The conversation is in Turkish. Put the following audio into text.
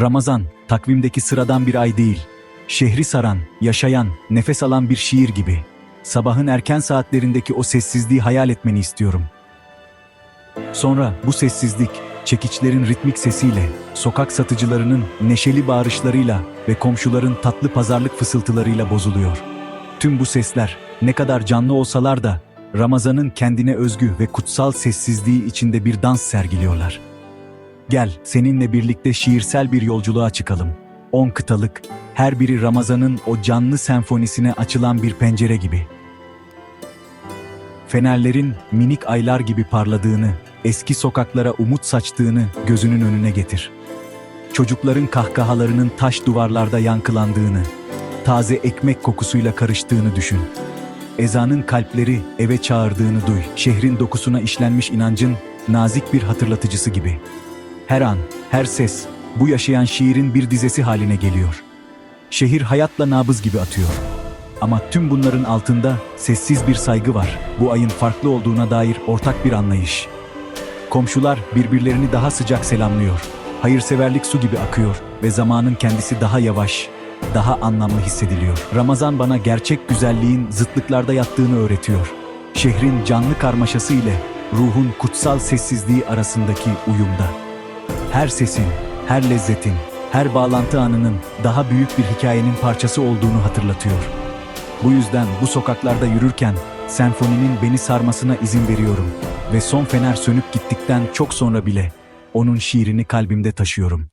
Ramazan, takvimdeki sıradan bir ay değil. Şehri saran, yaşayan, nefes alan bir şiir gibi. Sabahın erken saatlerindeki o sessizliği hayal etmeni istiyorum. Sonra bu sessizlik, çekiçlerin ritmik sesiyle, sokak satıcılarının neşeli bağırışlarıyla ve komşuların tatlı pazarlık fısıltılarıyla bozuluyor. Tüm bu sesler ne kadar canlı olsalar da Ramazan'ın kendine özgü ve kutsal sessizliği içinde bir dans sergiliyorlar. Gel seninle birlikte şiirsel bir yolculuğa çıkalım. On kıtalık, her biri Ramazan'ın o canlı senfonisine açılan bir pencere gibi. Fenerlerin minik aylar gibi parladığını, eski sokaklara umut saçtığını gözünün önüne getir. Çocukların kahkahalarının taş duvarlarda yankılandığını, taze ekmek kokusuyla karıştığını düşün. Ezanın kalpleri eve çağırdığını duy. Şehrin dokusuna işlenmiş inancın nazik bir hatırlatıcısı gibi. Her an, her ses bu yaşayan şiirin bir dizesi haline geliyor. Şehir hayatla nabız gibi atıyor. Ama tüm bunların altında sessiz bir saygı var. Bu ayın farklı olduğuna dair ortak bir anlayış. Komşular birbirlerini daha sıcak selamlıyor. Hayırseverlik su gibi akıyor ve zamanın kendisi daha yavaş, daha anlamlı hissediliyor. Ramazan bana gerçek güzelliğin zıtlıklarda yattığını öğretiyor. Şehrin canlı karmaşası ile ruhun kutsal sessizliği arasındaki uyumda. Her sesin, her lezzetin, her bağlantı anının daha büyük bir hikayenin parçası olduğunu hatırlatıyor. Bu yüzden bu sokaklarda yürürken senfoninin beni sarmasına izin veriyorum ve son fener sönüp gittikten çok sonra bile onun şiirini kalbimde taşıyorum.